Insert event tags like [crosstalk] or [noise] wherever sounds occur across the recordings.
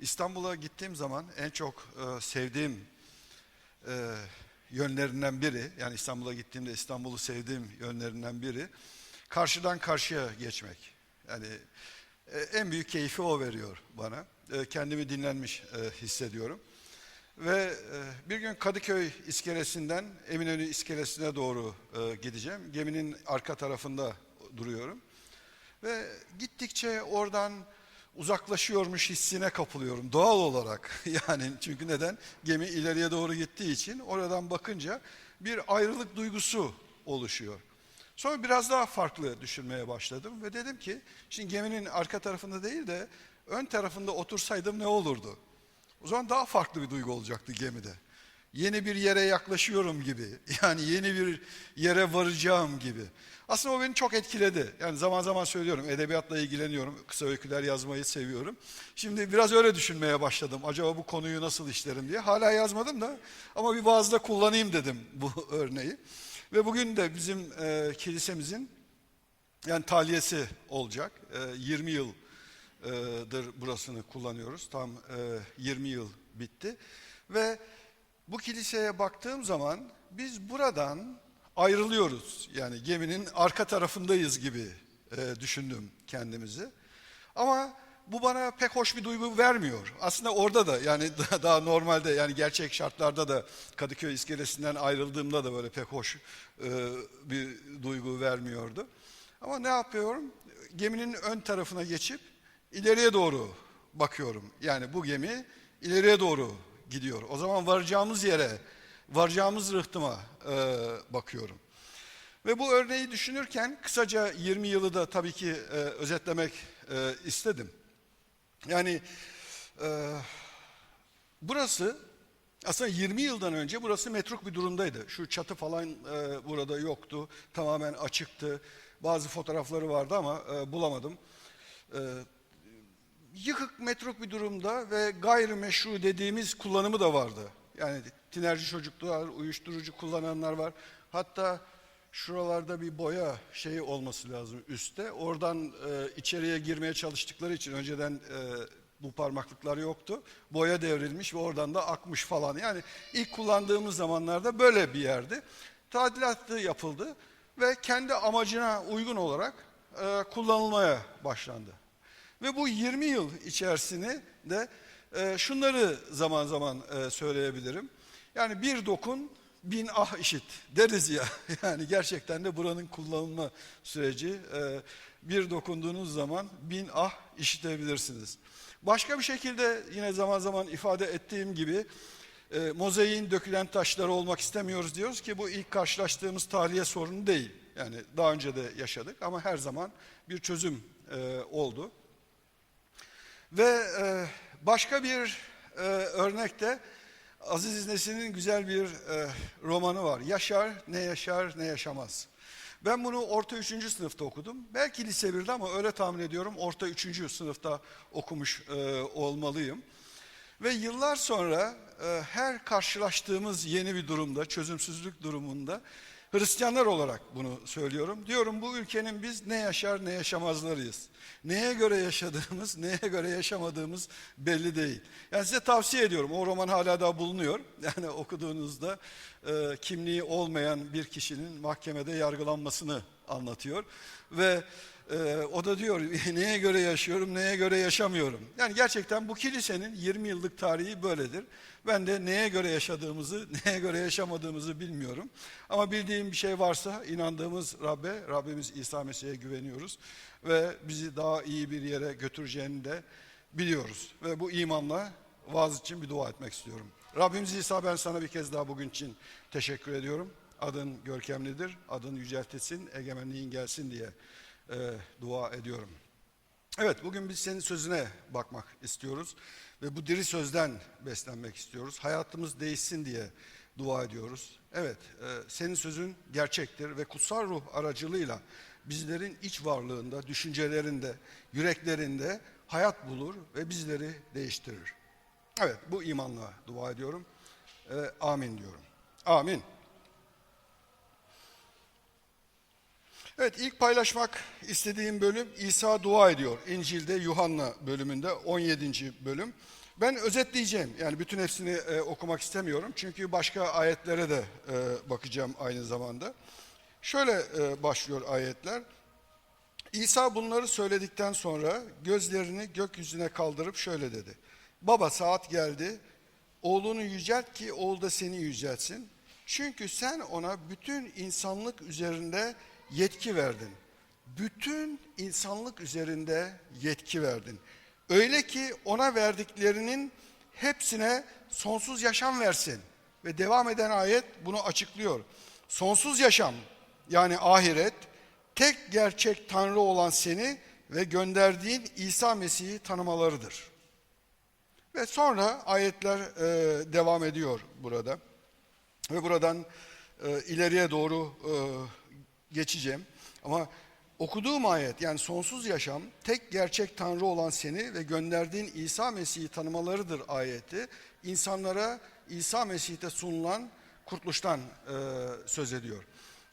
İstanbul'a gittiğim zaman en çok e, sevdiğim e, yönlerinden biri, yani İstanbul'a gittiğimde İstanbul'u sevdiğim yönlerinden biri, karşıdan karşıya geçmek. Yani e, en büyük keyfi o veriyor bana. E, kendimi dinlenmiş e, hissediyorum. Ve e, bir gün Kadıköy iskelesinden Eminönü iskelesine doğru e, gideceğim. Geminin arka tarafında duruyorum. Ve gittikçe oradan uzaklaşıyormuş hissine kapılıyorum doğal olarak. [laughs] Yani çünkü neden? Gemi ileriye doğru gittiği için oradan bakınca bir ayrılık duygusu oluşuyor. Sonra biraz daha farklı düşünmeye başladım ve dedim ki şimdi geminin arka tarafında değil de ön tarafında otursaydım ne olurdu? O zaman daha farklı bir duygu olacaktı gemide. Yeni bir yere yaklaşıyorum gibi. [laughs] Yani yeni bir yere varacağım gibi. Aslında o beni çok etkiledi. Yani zaman zaman söylüyorum edebiyatla ilgileniyorum. Kısa öyküler yazmayı seviyorum. Şimdi biraz öyle düşünmeye başladım. Acaba bu konuyu nasıl işlerim diye. Hala yazmadım da ama bir vaazda kullanayım dedim [laughs] bu örneği. Ve bugün de bizim e, kilisemizin yani taliyesi olacak. E, 20 yıl yıldır burasını kullanıyoruz. Tam e, 20 yıl bitti. Ve bu kiliseye baktığım zaman biz buradan ayrılıyoruz. Yani geminin arka tarafındayız gibi e, düşündüm kendimizi. Ama bu bana pek hoş bir duygu vermiyor. Aslında orada da yani [laughs] daha, normalde yani gerçek şartlarda da Kadıköy iskelesinden ayrıldığımda da böyle pek hoş e, bir duygu vermiyordu. Ama ne yapıyorum? Geminin ön tarafına geçip ileriye doğru bakıyorum. Yani bu gemi ileriye doğru gidiyor. O zaman varacağımız yere, varacağımız rıhtıma e, bakıyorum. Ve bu örneği düşünürken kısaca 20 yılı da tabii ki e, özetlemek e, istedim. Yani e, burası aslında 20 yıldan önce burası metruk bir durumdaydı. Şu çatı falan e, burada yoktu. Tamamen açıktı. Bazı fotoğrafları vardı ama e, bulamadım. E, yıkık metruk bir durumda ve gayrimeşru dediğimiz kullanımı da vardı. Yani tinerci çocuklar, uyuşturucu kullananlar var. Hatta şuralarda bir boya şeyi olması lazım üstte. Oradan e, içeriye girmeye çalıştıkları için önceden e, bu parmaklıklar yoktu. Boya devrilmiş ve oradan da akmış falan. Yani ilk kullandığımız zamanlarda böyle bir yerdi. Tadilatı yapıldı ve kendi amacına uygun olarak e, kullanılmaya başlandı. Ve bu 20 yıl içerisinde de e, şunları zaman zaman e, söyleyebilirim. Yani bir dokun bin ah işit deriz ya. [laughs] Yani gerçekten de buranın kullanılma süreci e, bir dokunduğunuz zaman bin ah işitebilirsiniz. Başka bir şekilde yine zaman zaman ifade ettiğim gibi e, mozaiğin dökülen taşları olmak istemiyoruz diyoruz ki bu ilk karşılaştığımız tahliye sorunu değil. Yani daha önce de yaşadık ama her zaman bir çözüm e, oldu. Ve e, başka bir e, örnekte Aziz Nesin'in güzel bir e, romanı var. Yaşar, ne yaşar, ne yaşamaz. Ben bunu orta üçüncü sınıfta okudum. Belki lise birde ama öyle tahmin ediyorum. Orta üçüncü sınıfta okumuş e, olmalıyım. Ve yıllar sonra e, her karşılaştığımız yeni bir durumda, çözümsüzlük durumunda Hristiyanlar olarak bunu söylüyorum. Diyorum bu ülkenin biz ne yaşar ne yaşamazlarıyız. Neye göre yaşadığımız, [laughs] neye göre yaşamadığımız belli değil. Yani size tavsiye ediyorum. O roman hala daha bulunuyor. [laughs] Yani okuduğunuzda e, kimliği olmayan bir kişinin mahkemede yargılanmasını anlatıyor. Ve e, o da diyor [laughs] neye göre yaşıyorum, neye göre yaşamıyorum. Yani gerçekten bu kilisenin 20 yıllık tarihi böyledir. Ben de neye göre yaşadığımızı, [laughs] neye göre yaşamadığımızı bilmiyorum. Ama bildiğim bir şey varsa inandığımız Rabbe, Rabbimiz İsa Mesih'e güveniyoruz. Ve bizi daha iyi bir yere götüreceğini de biliyoruz. Ve bu imanla vaaz için bir dua etmek istiyorum. Rabbimiz İsa ben sana bir kez daha bugün için teşekkür ediyorum. Adın görkemlidir, adın yüceltilsin, egemenliğin gelsin diye e, dua ediyorum. Evet bugün biz senin sözüne bakmak istiyoruz ve bu diri sözden beslenmek istiyoruz. Hayatımız değişsin diye dua ediyoruz. Evet e, senin sözün gerçektir ve kutsal ruh aracılığıyla bizlerin iç varlığında, düşüncelerinde, yüreklerinde hayat bulur ve bizleri değiştirir. Evet bu imanla dua ediyorum. E, amin diyorum. Amin. Evet ilk paylaşmak istediğim bölüm İsa dua ediyor. İncil'de Yuhanna bölümünde 17. bölüm. Ben özetleyeceğim. Yani bütün hepsini e, okumak istemiyorum. Çünkü başka ayetlere de e, bakacağım aynı zamanda. Şöyle e, başlıyor ayetler. İsa bunları söyledikten sonra gözlerini gökyüzüne kaldırıp şöyle dedi. Baba saat geldi. Oğlunu yücelt ki oğul da seni yüceltsin. Çünkü sen ona bütün insanlık üzerinde yetki verdin. Bütün insanlık üzerinde yetki verdin. Öyle ki ona verdiklerinin hepsine sonsuz yaşam versin. Ve devam eden ayet bunu açıklıyor. Sonsuz yaşam yani ahiret tek gerçek Tanrı olan seni ve gönderdiğin İsa Mesih'i tanımalarıdır. Ve sonra ayetler e, devam ediyor burada. Ve buradan e, ileriye doğru e, geçeceğim. Ama okuduğum ayet yani sonsuz yaşam tek gerçek Tanrı olan seni ve gönderdiğin İsa Mesih'i tanımalarıdır ayeti. İnsanlara İsa Mesih'te sunulan kurtuluştan e, söz ediyor.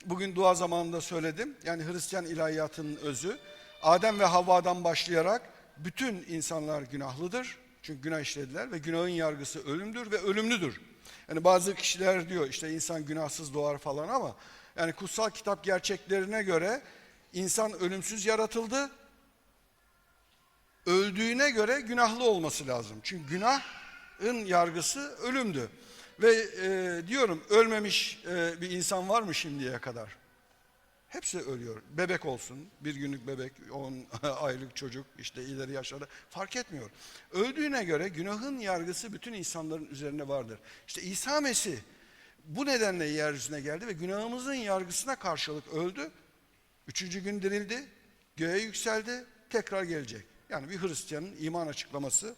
Bugün dua zamanında söyledim. Yani Hristiyan ilahiyatının özü Adem ve Havva'dan başlayarak bütün insanlar günahlıdır. Çünkü günah işlediler ve günahın yargısı ölümdür ve ölümlüdür. Yani bazı kişiler diyor işte insan günahsız doğar falan ama yani kutsal kitap gerçeklerine göre insan ölümsüz yaratıldı. Öldüğüne göre günahlı olması lazım. Çünkü günahın yargısı ölümdü. Ve e, diyorum ölmemiş e, bir insan var mı şimdiye kadar? Hepsi ölüyor. Bebek olsun, bir günlük bebek, 10 [laughs] aylık çocuk, işte ileri yaşlarda fark etmiyor. Öldüğüne göre günahın yargısı bütün insanların üzerine vardır. İşte İsa Mesih bu nedenle yeryüzüne geldi ve günahımızın yargısına karşılık öldü. Üçüncü gün dirildi, göğe yükseldi, tekrar gelecek. Yani bir Hristiyanın iman açıklaması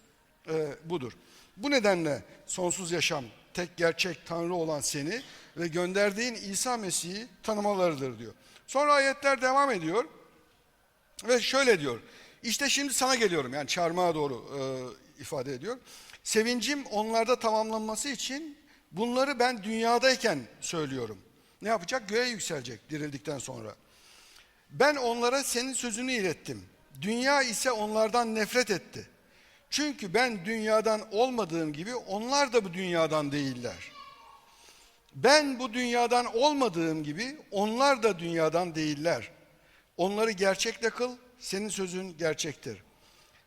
e, budur. Bu nedenle sonsuz yaşam, tek gerçek Tanrı olan seni ve gönderdiğin İsa Mesih'i tanımalarıdır diyor. Sonra ayetler devam ediyor ve şöyle diyor. İşte şimdi sana geliyorum yani çarmıha doğru e, ifade ediyor. Sevincim onlarda tamamlanması için bunları ben dünyadayken söylüyorum. Ne yapacak? Göğe yükselecek dirildikten sonra. Ben onlara senin sözünü ilettim. Dünya ise onlardan nefret etti. Çünkü ben dünyadan olmadığım gibi onlar da bu dünyadan değiller. Ben bu dünyadan olmadığım gibi onlar da dünyadan değiller. Onları gerçekle kıl, senin sözün gerçektir.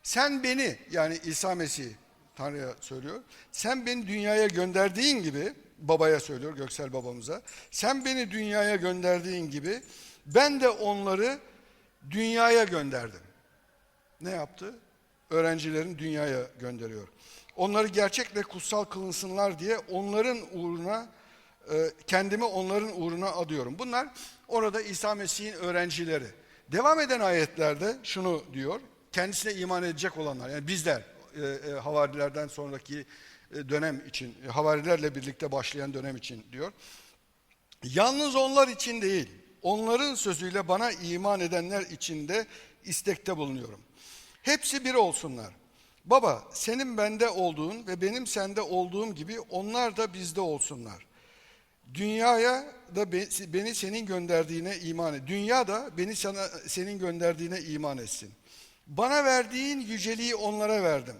Sen beni yani İsa Mesih Tanrı'ya söylüyor. Sen beni dünyaya gönderdiğin gibi babaya söylüyor Göksel babamıza. Sen beni dünyaya gönderdiğin gibi ben de onları dünyaya gönderdim. Ne yaptı? Öğrencilerin dünyaya gönderiyor. Onları gerçekle kutsal kılınsınlar diye onların uğruna e, kendimi onların uğruna adıyorum. Bunlar orada İsa Mesih'in öğrencileri. Devam eden ayetlerde şunu diyor. Kendisine iman edecek olanlar yani bizler e, e, havarilerden sonraki e, dönem için e, havarilerle birlikte başlayan dönem için diyor. Yalnız onlar için değil onların sözüyle bana iman edenler için de istekte bulunuyorum. Hepsi bir olsunlar. Baba senin bende olduğun ve benim sende olduğum gibi onlar da bizde olsunlar. Dünyaya da beni senin gönderdiğine iman et. Dünya da beni sana, senin gönderdiğine iman etsin. Bana verdiğin yüceliği onlara verdim.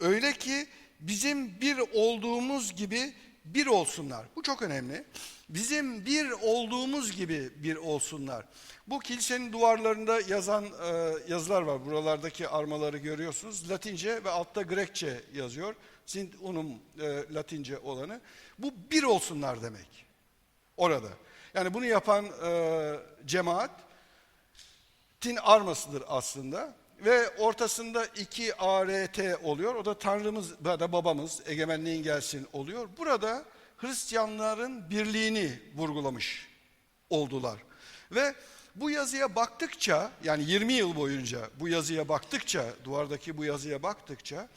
Öyle ki bizim bir olduğumuz gibi bir olsunlar. Bu çok önemli. Bizim bir olduğumuz gibi bir olsunlar. Bu kilisenin duvarlarında yazan e, yazılar var. Buralardaki armaları görüyorsunuz. Latince ve altta Grekçe yazıyor. Sint unum e, Latince olanı. Bu bir olsunlar demek. Orada. Yani bunu yapan e, cemaat tin armasıdır aslında ve ortasında iki ART oluyor. O da Tanrımız ya da babamız egemenliğin gelsin oluyor. Burada Hristiyanların birliğini vurgulamış oldular. Ve bu yazıya baktıkça yani 20 yıl boyunca bu yazıya baktıkça duvardaki bu yazıya baktıkça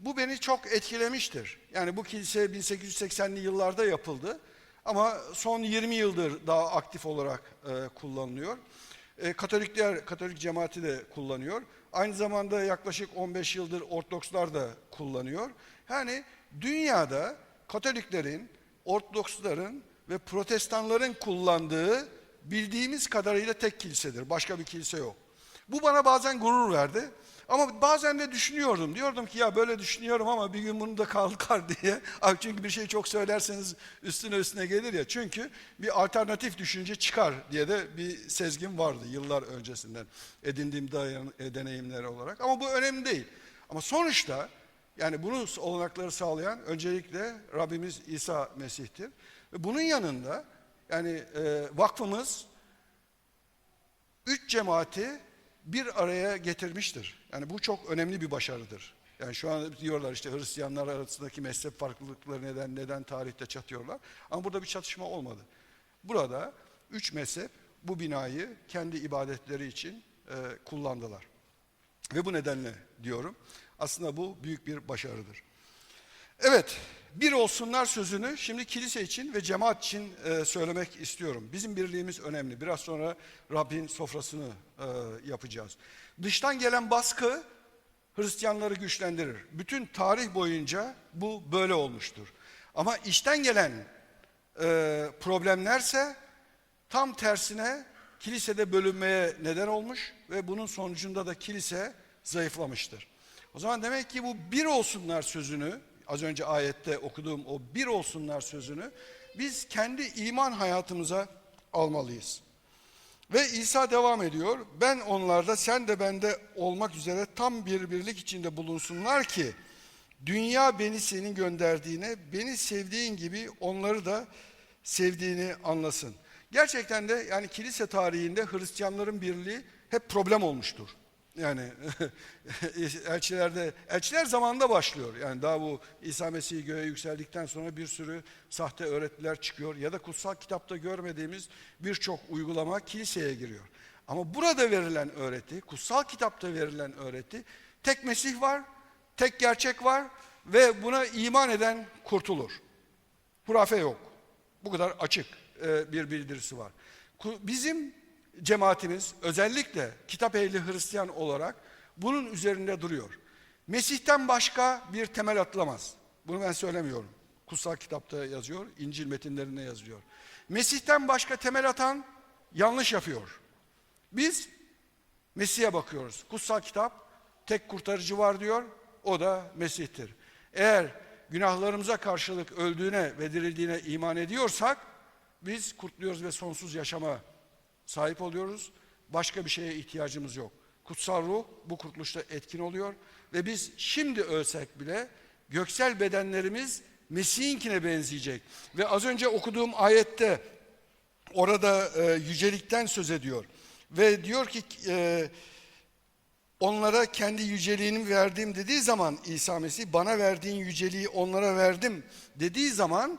bu beni çok etkilemiştir. Yani bu kilise 1880'li yıllarda yapıldı ama son 20 yıldır daha aktif olarak e, kullanılıyor. E, Katolikler, Katolik cemaati de kullanıyor. Aynı zamanda yaklaşık 15 yıldır Ortodokslar da kullanıyor. Yani dünyada Katoliklerin, Ortodoksların ve Protestanların kullandığı bildiğimiz kadarıyla tek kilisedir. Başka bir kilise yok. Bu bana bazen gurur verdi. Ama bazen de düşünüyordum. Diyordum ki ya böyle düşünüyorum ama bir gün bunu da kalkar [laughs] diye. Abi çünkü bir şey çok söylerseniz üstüne üstüne gelir ya. Çünkü bir alternatif düşünce çıkar diye de bir sezgim vardı yıllar öncesinden edindiğim dayan- e, deneyimler olarak. Ama bu önemli değil. Ama sonuçta yani bunu olanakları sağlayan öncelikle Rabbimiz İsa Mesih'tir. Bunun yanında yani e, vakfımız üç cemaati bir araya getirmiştir. Yani bu çok önemli bir başarıdır. Yani şu an diyorlar işte Hristiyanlar arasındaki mezhep farklılıkları neden neden tarihte çatıyorlar. Ama burada bir çatışma olmadı. Burada üç mezhep bu binayı kendi ibadetleri için e, kullandılar. Ve bu nedenle diyorum aslında bu büyük bir başarıdır. Evet, bir olsunlar sözünü şimdi kilise için ve cemaat için e, söylemek istiyorum. Bizim birliğimiz önemli. Biraz sonra Rabbin sofrasını e, yapacağız. Dıştan gelen baskı Hristiyanları güçlendirir. Bütün tarih boyunca bu böyle olmuştur. Ama içten gelen e, problemlerse tam tersine kilisede bölünmeye neden olmuş ve bunun sonucunda da kilise zayıflamıştır. O zaman demek ki bu bir olsunlar sözünü, az önce ayette okuduğum o bir olsunlar sözünü biz kendi iman hayatımıza almalıyız. Ve İsa devam ediyor. Ben onlarda sen de bende olmak üzere tam bir birlik içinde bulunsunlar ki dünya beni senin gönderdiğine, beni sevdiğin gibi onları da sevdiğini anlasın. Gerçekten de yani kilise tarihinde Hristiyanların birliği hep problem olmuştur. Yani [laughs] elçilerde elçiler zamanında başlıyor. Yani daha bu İsa Mesih göğe yükseldikten sonra bir sürü sahte öğretiler çıkıyor ya da kutsal kitapta görmediğimiz birçok uygulama kiliseye giriyor. Ama burada verilen öğreti, kutsal kitapta verilen öğreti tek Mesih var, tek gerçek var ve buna iman eden kurtulur. Hurafe yok. Bu kadar açık e, bir bildirisi var. Bizim cemaatimiz özellikle kitap ehli Hristiyan olarak bunun üzerinde duruyor. Mesih'ten başka bir temel atılamaz. Bunu ben söylemiyorum. Kutsal kitapta yazıyor, İncil metinlerinde yazıyor. Mesih'ten başka temel atan yanlış yapıyor. Biz Mesih'e bakıyoruz. Kutsal kitap tek kurtarıcı var diyor. O da Mesih'tir. Eğer günahlarımıza karşılık öldüğüne ve dirildiğine iman ediyorsak biz kurtuluyoruz ve sonsuz yaşama sahip oluyoruz. Başka bir şeye ihtiyacımız yok. Kutsal ruh bu kurtuluşta etkin oluyor ve biz şimdi ölsek bile göksel bedenlerimiz Mesih'inkine benzeyecek. Ve az önce okuduğum ayette orada e, yücelikten söz ediyor. Ve diyor ki e, onlara kendi yüceliğini verdim dediği zaman İsa Mesih bana verdiğin yüceliği onlara verdim dediği zaman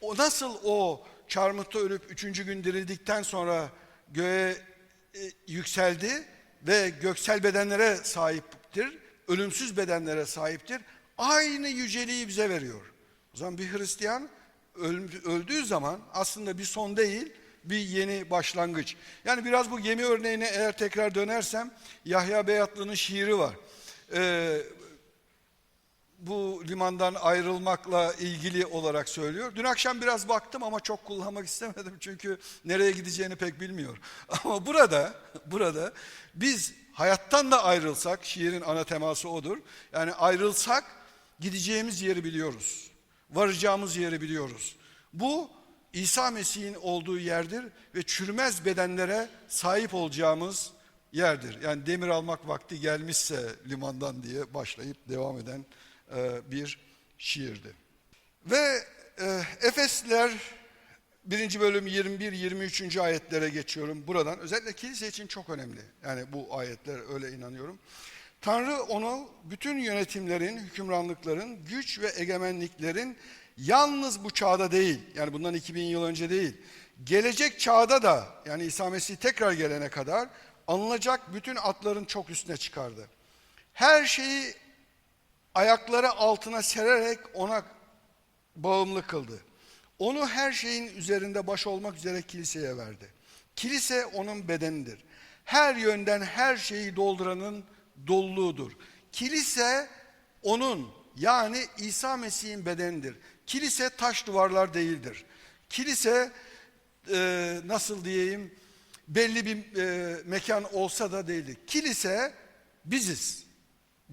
o nasıl o çarmıhta ölüp üçüncü gün dirildikten sonra göğe e, yükseldi ve göksel bedenlere sahiptir, ölümsüz bedenlere sahiptir. Aynı yüceliği bize veriyor. O zaman bir Hristiyan öl- öldüğü zaman aslında bir son değil, bir yeni başlangıç. Yani biraz bu gemi örneğine eğer tekrar dönersem Yahya Beyatlı'nın şiiri var. Ee, bu limandan ayrılmakla ilgili olarak söylüyor. Dün akşam biraz baktım ama çok kullanmak [laughs] istemedim çünkü nereye gideceğini pek bilmiyor. [laughs] Ama burada burada biz hayattan da ayrılsak şiirin ana teması odur. Yani ayrılsak gideceğimiz yeri biliyoruz. Varacağımız yeri biliyoruz. Bu İsa Mesih'in olduğu yerdir ve çürümez bedenlere sahip olacağımız yerdir. Yani demir almak vakti gelmişse limandan diye başlayıp devam eden bir şiirdi. Ve e, Efesliler 1. bölüm 21-23. ayetlere geçiyorum buradan. Özellikle kilise için çok önemli. Yani bu ayetler öyle inanıyorum. Tanrı onu bütün yönetimlerin, hükümranlıkların, güç ve egemenliklerin yalnız bu çağda değil, yani bundan 2000 yıl önce değil, gelecek çağda da yani İsa Mesih tekrar gelene kadar anılacak bütün atların çok üstüne çıkardı. Her şeyi ayakları altına sererek ona bağımlı kıldı. Onu her şeyin üzerinde baş olmak üzere kiliseye verdi. Kilise onun bedenidir. Her yönden her şeyi dolduranın doluluğudur. Kilise onun yani İsa Mesih'in bedenidir. Kilise taş duvarlar değildir. Kilise e, nasıl diyeyim belli bir e, mekan olsa da değildi. Kilise biziz.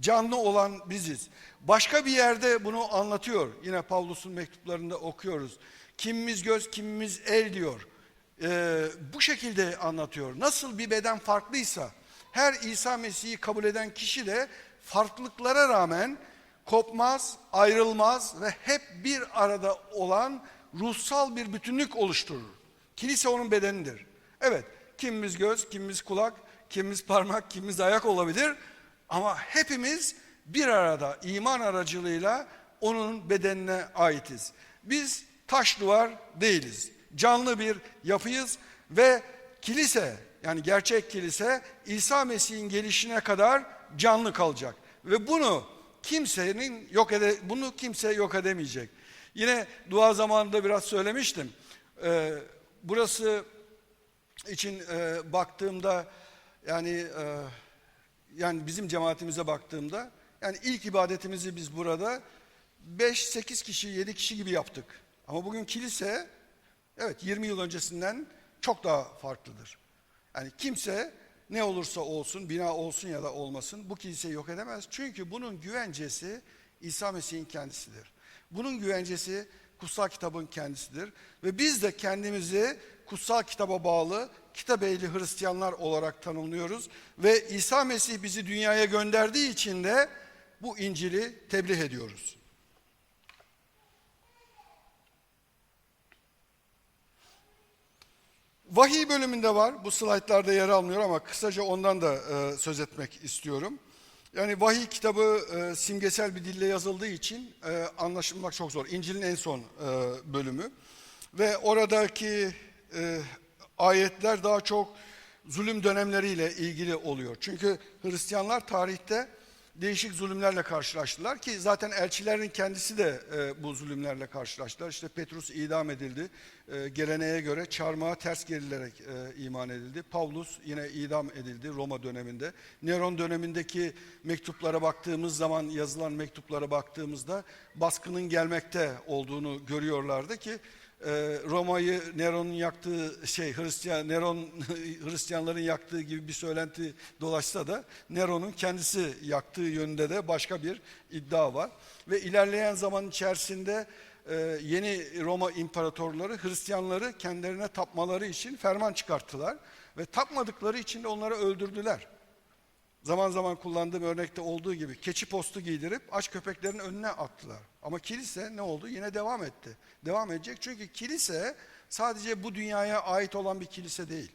Canlı olan biziz. Başka bir yerde bunu anlatıyor. Yine Pavlus'un mektuplarında okuyoruz. Kimimiz göz, kimimiz el diyor. Ee, bu şekilde anlatıyor. Nasıl bir beden farklıysa her İsa Mesih'i kabul eden kişi de farklılıklara rağmen kopmaz, ayrılmaz ve hep bir arada olan ruhsal bir bütünlük oluşturur. Kilise onun bedenidir. Evet, kimimiz göz, kimimiz kulak, kimimiz parmak, kimimiz ayak olabilir ama hepimiz bir arada iman aracılığıyla onun bedenine aitiz. Biz taş duvar değiliz. Canlı bir yapıyız ve kilise yani gerçek kilise İsa Mesih'in gelişine kadar canlı kalacak. Ve bunu kimsenin yok ede bunu kimse yok edemeyecek. Yine dua zamanında biraz söylemiştim. Ee, burası için e, baktığımda yani e, yani bizim cemaatimize baktığımda yani ilk ibadetimizi biz burada 5-8 kişi 7 kişi gibi yaptık. Ama bugün kilise evet 20 yıl öncesinden çok daha farklıdır. Yani kimse ne olursa olsun bina olsun ya da olmasın bu kiliseyi yok edemez. Çünkü bunun güvencesi İsa Mesih'in kendisidir. Bunun güvencesi kutsal kitabın kendisidir. Ve biz de kendimizi kutsal kitaba bağlı kitap ehli Hristiyanlar olarak tanımlıyoruz. Ve İsa Mesih bizi dünyaya gönderdiği için de bu İncil'i tebliğ ediyoruz. Vahiy bölümünde var. Bu slaytlarda yer almıyor ama kısaca ondan da e, söz etmek istiyorum. Yani vahiy kitabı e, simgesel bir dille yazıldığı için e, anlaşılmak çok zor. İncil'in en son e, bölümü. Ve oradaki e, ayetler daha çok zulüm dönemleriyle ilgili oluyor. Çünkü Hristiyanlar tarihte değişik zulümlerle karşılaştılar ki zaten elçilerin kendisi de e, bu zulümlerle karşılaştılar. İşte Petrus idam edildi. E, geleneğe göre çarmıha ters gerilerek e, iman edildi. Pavlus yine idam edildi Roma döneminde. Neron dönemindeki mektuplara baktığımız zaman yazılan mektuplara baktığımızda baskının gelmekte olduğunu görüyorlardı ki Roma'yı Neron'un yaktığı şey Hristiyan Neron [laughs] Hristiyanların yaktığı gibi bir söylenti dolaşsa da Neron'un kendisi yaktığı yönünde de başka bir iddia var ve ilerleyen zaman içerisinde e, yeni Roma imparatorları Hristiyanları kendilerine tapmaları için ferman çıkarttılar ve tapmadıkları için de onları öldürdüler. Zaman zaman kullandığım örnekte olduğu gibi keçi postu giydirip aç köpeklerin önüne attılar. Ama kilise ne oldu? Yine devam etti. Devam edecek çünkü kilise sadece bu dünyaya ait olan bir kilise değil.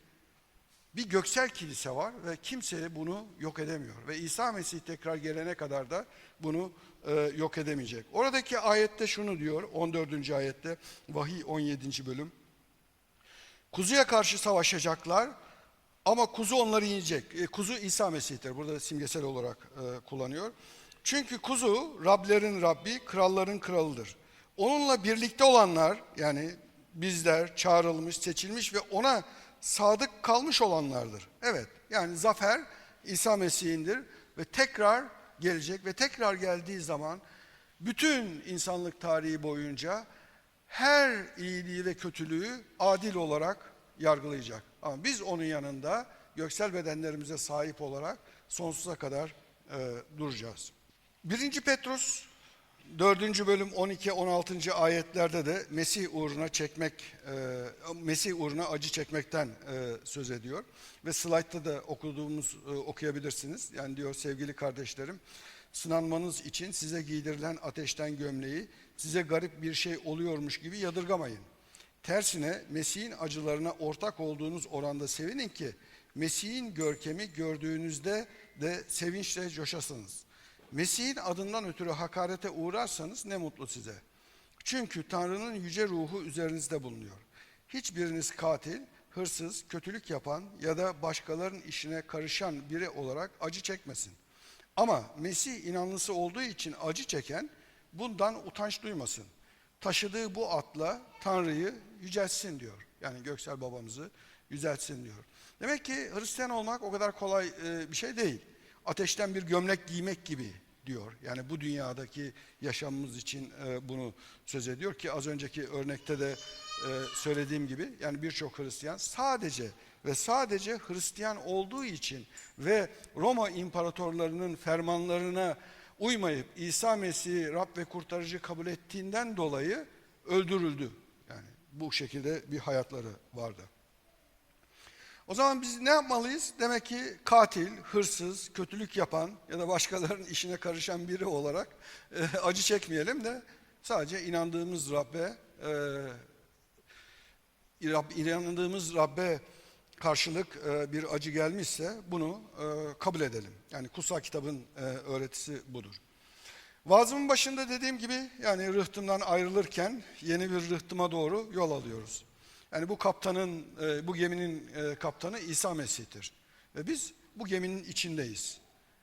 Bir göksel kilise var ve kimse bunu yok edemiyor. Ve İsa Mesih tekrar gelene kadar da bunu e, yok edemeyecek. Oradaki ayette şunu diyor 14. ayette vahiy 17. bölüm. Kuzuya karşı savaşacaklar ama kuzu onları yiyecek. E, kuzu İsa Mesih'tir. Burada simgesel olarak e, kullanıyor. Çünkü kuzu Rablerin Rabbi, kralların kralıdır. Onunla birlikte olanlar yani bizler çağrılmış, seçilmiş ve ona sadık kalmış olanlardır. Evet yani zafer İsa Mesih'indir ve tekrar gelecek ve tekrar geldiği zaman bütün insanlık tarihi boyunca her iyiliği ve kötülüğü adil olarak yargılayacak. Ama biz onun yanında göksel bedenlerimize sahip olarak sonsuza kadar e, duracağız. 1. Petrus 4. bölüm 12-16. ayetlerde de Mesih uğruna çekmek, e, Mesih uğruna acı çekmekten e, söz ediyor. Ve slaytta da okuduğumuz e, okuyabilirsiniz. Yani diyor sevgili kardeşlerim, sınanmanız için size giydirilen ateşten gömleği size garip bir şey oluyormuş gibi yadırgamayın. Tersine Mesih'in acılarına ortak olduğunuz oranda sevinin ki Mesih'in görkemi gördüğünüzde de sevinçle coşasınız. Mesih'in adından ötürü hakarete uğrarsanız ne mutlu size. Çünkü Tanrı'nın yüce ruhu üzerinizde bulunuyor. Hiçbiriniz katil, hırsız, kötülük yapan ya da başkalarının işine karışan biri olarak acı çekmesin. Ama Mesih inanlısı olduğu için acı çeken bundan utanç duymasın. Taşıdığı bu atla Tanrı'yı yüceltsin diyor. Yani Göksel babamızı yüceltsin diyor. Demek ki Hristiyan olmak o kadar kolay e, bir şey değil. Ateşten bir gömlek giymek gibi diyor. Yani bu dünyadaki yaşamımız için e, bunu söz ediyor ki az önceki örnekte de e, söylediğim gibi yani birçok Hristiyan sadece ve sadece Hristiyan olduğu için ve Roma imparatorlarının fermanlarına uymayıp İsa Mesih'i Rab ve kurtarıcı kabul ettiğinden dolayı öldürüldü. Yani bu şekilde bir hayatları vardı. O zaman biz ne yapmalıyız? Demek ki katil, hırsız, kötülük yapan ya da başkalarının işine karışan biri olarak e, acı çekmeyelim de sadece inandığımız Rabbe, e, Rab, inandığımız Rabbe karşılık e, bir acı gelmişse bunu e, kabul edelim. Yani kutsal kitabın e, öğretisi budur. Vaazımın başında dediğim gibi yani rıhtımdan ayrılırken yeni bir rıhtıma doğru yol alıyoruz. Yani bu kaptanın, e, bu geminin e, kaptanı İsa Mesih'tir. Ve biz bu geminin içindeyiz.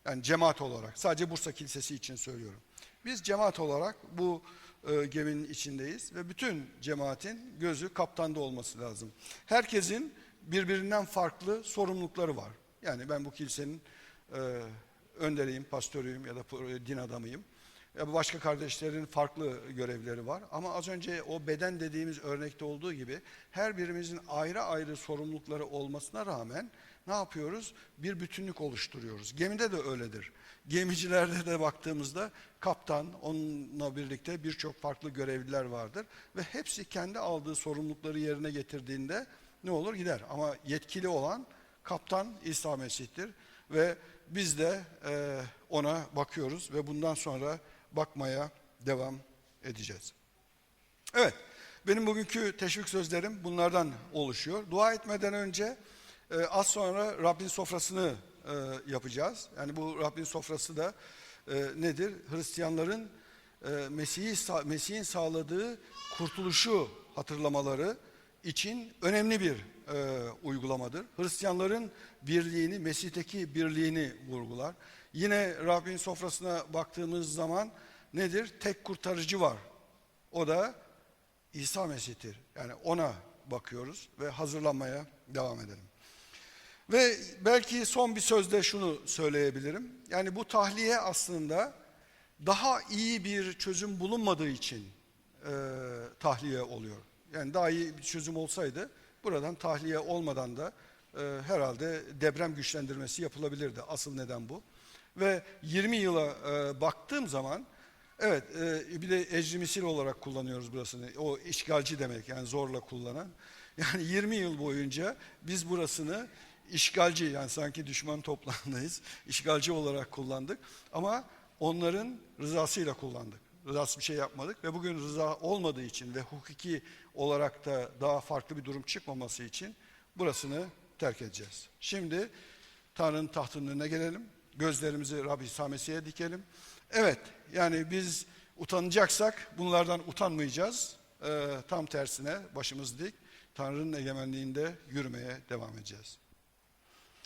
Yani cemaat olarak, sadece Bursa Kilisesi için söylüyorum. Biz cemaat olarak bu e, geminin içindeyiz ve bütün cemaatin gözü kaptanda olması lazım. Herkesin birbirinden farklı sorumlulukları var. Yani ben bu kilisenin e, önderiyim, pastörüyüm ya da din adamıyım. Ya başka kardeşlerin farklı görevleri var. Ama az önce o beden dediğimiz örnekte olduğu gibi her birimizin ayrı ayrı sorumlulukları olmasına rağmen ne yapıyoruz? Bir bütünlük oluşturuyoruz. Gemide de öyledir. Gemicilerde de baktığımızda kaptan, onunla birlikte birçok farklı görevliler vardır. Ve hepsi kendi aldığı sorumlulukları yerine getirdiğinde ne olur? Gider. Ama yetkili olan kaptan İsa Mesih'tir. Ve biz de e, ona bakıyoruz ve bundan sonra bakmaya devam edeceğiz. Evet, benim bugünkü teşvik sözlerim bunlardan oluşuyor. Dua etmeden önce e, az sonra Rabbin sofrasını e, yapacağız. Yani bu Rabbin sofrası da e, nedir? Hristiyanların e, Mesih'i Mesih'in sağladığı kurtuluşu hatırlamaları için önemli bir e, uygulamadır. Hristiyanların birliğini, Mesih'teki birliğini vurgular. Yine Rabbin sofrasına baktığımız zaman nedir? Tek kurtarıcı var. O da İsa Mesih'tir. Yani ona bakıyoruz ve hazırlanmaya devam edelim. Ve belki son bir sözde şunu söyleyebilirim. Yani bu tahliye aslında daha iyi bir çözüm bulunmadığı için e, tahliye oluyor. Yani daha iyi bir çözüm olsaydı buradan tahliye olmadan da e, herhalde deprem güçlendirmesi yapılabilirdi. Asıl neden bu. Ve 20 yıla e, baktığım zaman evet e, bir de ecri misil olarak kullanıyoruz burasını. O işgalci demek yani zorla kullanan. Yani 20 yıl boyunca biz burasını işgalci yani sanki düşman toprağındayız. işgalci olarak kullandık. Ama onların rızasıyla kullandık. Rızası bir şey yapmadık ve bugün rıza olmadığı için ve hukuki olarak da daha farklı bir durum çıkmaması için burasını terk edeceğiz. Şimdi Tanrı'nın tahtının önüne gelelim. Gözlerimizi Rabbi İsa Mesih'e dikelim. Evet yani biz utanacaksak bunlardan utanmayacağız. Ee, tam tersine başımız dik. Tanrı'nın egemenliğinde yürümeye devam edeceğiz.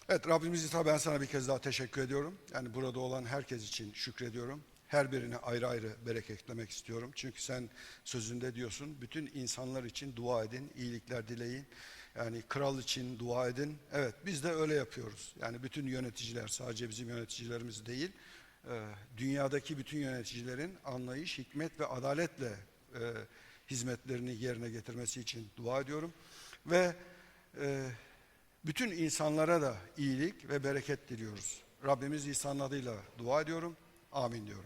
Evet Rabbimiz İsa ben sana bir kez daha teşekkür ediyorum. Yani burada olan herkes için şükrediyorum. Her birine ayrı ayrı bereketlemek istiyorum. Çünkü sen sözünde diyorsun bütün insanlar için dua edin, iyilikler dileyin. Yani kral için dua edin. Evet biz de öyle yapıyoruz. Yani bütün yöneticiler sadece bizim yöneticilerimiz değil. e, Dünyadaki bütün yöneticilerin anlayış, hikmet ve adaletle e, hizmetlerini yerine getirmesi için dua ediyorum. Ve e, bütün insanlara da iyilik ve bereket diliyoruz. Rabbimiz İsa'nın adıyla dua ediyorum. Amin diyorum.